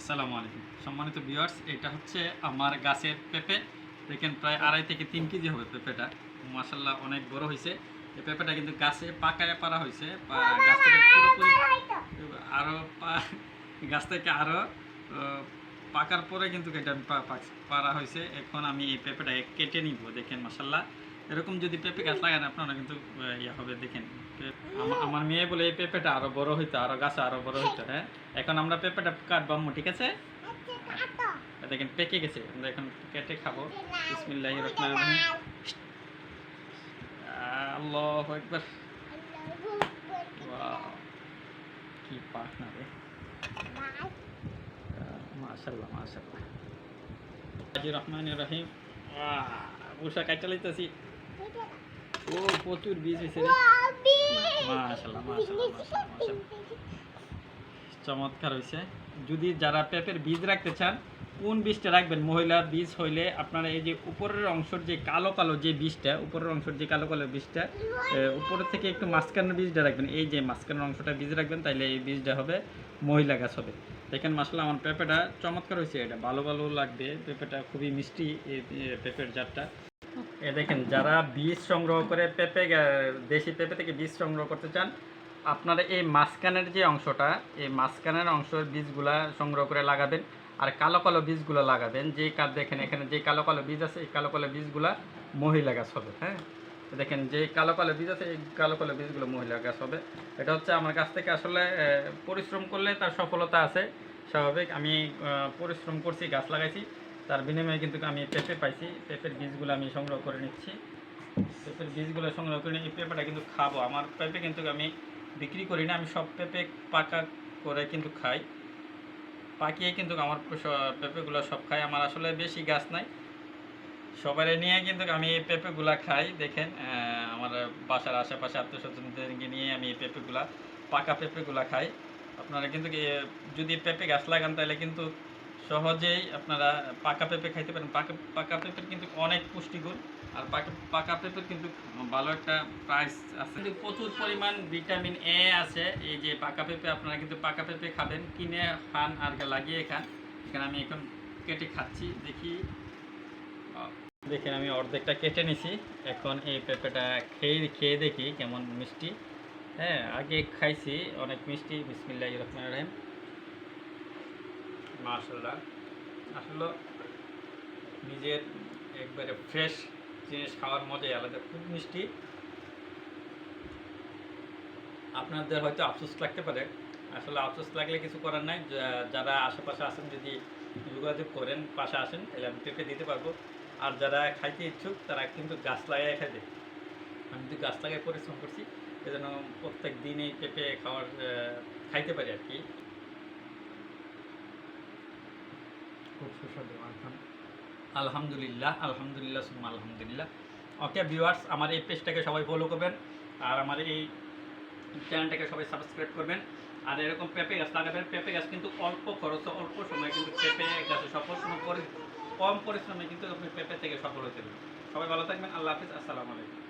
আসসালামু আলাইকুম। সম্মানিত ভিউয়ার্স এটা হচ্ছে আমার গাছের পেঁপে। দেখেন প্রায় আড়াই থেকে তিন কেজি হবে পেঁপেটা। মাসাল্লাহ অনেক বড় হয়েছে। এই পেঁপেটা কিন্তু গাছে পাকায় পারা হয়েছে। গাছ থেকে পুরোপুরি আরও গাছ থেকে আরও পাকার পরে কিন্তু এটা পারা হয়েছে। এখন আমি এই পেঁপেটা কেটে নিব দেখেন মাসাল্লাহ এরকম যদি পেঁপে গাছ লাগান আপনারা কিন্তু ইয়ে হবে দেখেন। আমার মেয়ে বলে এই পেঁপেটা আরও বড় হইতো আরও গাছ আরও বড় হইতো হ্যাঁ? এখন আমরা পেঁপেটা কাটবো আম্মু ঠিক আছে? দেখেন পেকে গেছে। আমরা এখন কেটে খাব। বিসমিল্লাহ রহমান রহিম। আল্লাহ একবার কি পাক না রে। মাশাল্লাহ মাশাল্লাহ আজি রহমান রহিম। উষা কাটা লাইতেছি। ও প্রচুর বীজ হয়েছে মাশাল্লাহ মাশাল্লাহ চমৎকার হয়েছে। যদি যারা পেঁপের বীজ রাখতে চান কোন বীজটা রাখবেন? মহিলা বীজ হইলে আপনারা এই যে উপরের অংশের যে কালো কালো যে বীজটা উপরের অংশের যে কালো কালো বীজটা উপরের থেকে একটু মাঝখানের বীজটা রাখবেন। এই যে মাঝখানের অংশটা বীজ রাখবেন তাহলে এই বীজটা হবে মহিলা গাছ হবে। দেখেন মাসলা আমার পেঁপেটা চমৎকার হয়েছে। এটা ভালো ভালো লাগবে। পেঁপেটা খুবই মিষ্টি এই পেঁপের জাতটা। এ দেখেন, যারা বীজ সংগ্রহ করে পেঁপে দেশি পেঁপে থেকে বীজ সংগ্রহ করতে চান, আপনারা এই মাঝখানের যে অংশটা, এই মাঝখানের অংশের বীজগুলা সংগ্রহ করে লাগাবেন আর কালো কালো বীজগুলো লাগাবেন। যে কাজ দেখেন, এখানে যে কালো কালো বীজ আছে, এই কালো কালো বীজগুলা মহিলা গাছ হবে হ্যাঁ? দেখেন, যে কালো কালো বীজ আছে, এই কালো কালো বীজগুলো মহিলা গাছ হবে। এটা হচ্ছে আমার কাছ থেকে আসলে পরিশ্রম করলে তার সফলতা আছে। স্বাভাবিক, আমি পরিশ্রম করছি, গাছ লাগাইছি। তার বিনিময়ে কিন্তু আমি পেঁপে পাইছি। পেঁপের বীজগুলো আমি সংগ্রহ করে নিচ্ছি। পেঁপের বীজগুলো সংগ্রহ করে নিয়ে এই পেঁপেটা কিন্তু খাব। আমার পেঁপে কিন্তু আমি বিক্রি করি না, আমি সব পেঁপে পাকা করে কিন্তু খাই। পাকিয়ে কিন্তু আমার পেঁপেগুলো সব খাই। আমার আসলে বেশি গাছ নাই। সবাই নিয়ে কিন্তু আমি এই পেঁপেগুলা খাই। দেখেন আমার বাসার আশেপাশে আত্মীয় স্বজনদেরকে নিয়ে আমি এই পেঁপেগুলা, পাকা পেঁপেগুলা খাই। আপনারা কিন্তু যদি পেঁপে গাছ লাগান, তাহলে কিন্তু সহজেই আপনারা পাকা পেঁপে খাইতে পারেন। পাকা পাকা পেঁপের কিন্তু অনেক পুষ্টিগুণ। আর পাকা পাকা পেঁপের কিন্তু ভালো একটা প্রাইস আছে। কিন্তু প্রচুর পরিমাণ ভিটামিন এ আছে। এই যে পাকা পেঁপে, আপনারা কিন্তু পাকা পেঁপে খাবেন। কিনে খান আর লাগিয়ে খান। এখানে আমি এখন কেটে খাচ্ছি। দেখি। দেখেন আমি অর্ধেকটা কেটে নিছি। এখন এই পেঁপেটা খেয়ে খেয়ে দেখি কেমন মিষ্টি। হ্যাঁ আগে খাইছি। অনেক মিষ্টি। বিসমিল্লাহ রহমান রহিম। মাশাল্লাহ আসলে নিজের একবারে ফ্রেশ জিনিস খাওয়ার মজাই আলাদা, খুব মিষ্টি। আপনাদের হয়তো আফসোস লাগতে পারে। আসলে আফসোস লাগলে কিছু করার নাই। যারা আশেপাশে আছেন, যদি যোগাযোগ করেন, পাশে আসেন, তাহলে আমি পেঁপে দিতে পারব। আর যারা খাইতে ইচ্ছুক, তারা কিন্তু গাছ লাগাই খাইবে। আমি তো গাছ লাগাই পরিশ্রম করছি। এজন্য প্রত্যেক দিনই পেঁপে খাওয়ার খাইতে পারি আর কি। খুব সুস্বাদু, আলহাম- আলহামদুলিল্লাহ আলহামদুলিল্লাহ, সুম্মা আলহামদুলিল্লাহ। ওকে ভিউয়ার্স আমার এই পেজটাকে সবাই ফলো করবেন, আর আমার এই চ্যানেলটাকে সবাই সাবস্ক্রাইব করবেন। আর এরকম পেঁপে গাছ লাগাবেন, পেঁপে গাছ কিন্তু অল্প খরচে, অল্প সময় কিন্তু পেঁপে গাছে সফল সময় কম পরিশ্রমে কিন্তু আপনি পেঁপে থেকে সফল হতে পারবেন। সবাই ভালো থাকবেন, আল্লাহ হাফিজ, আসসালামু আলাইকুম।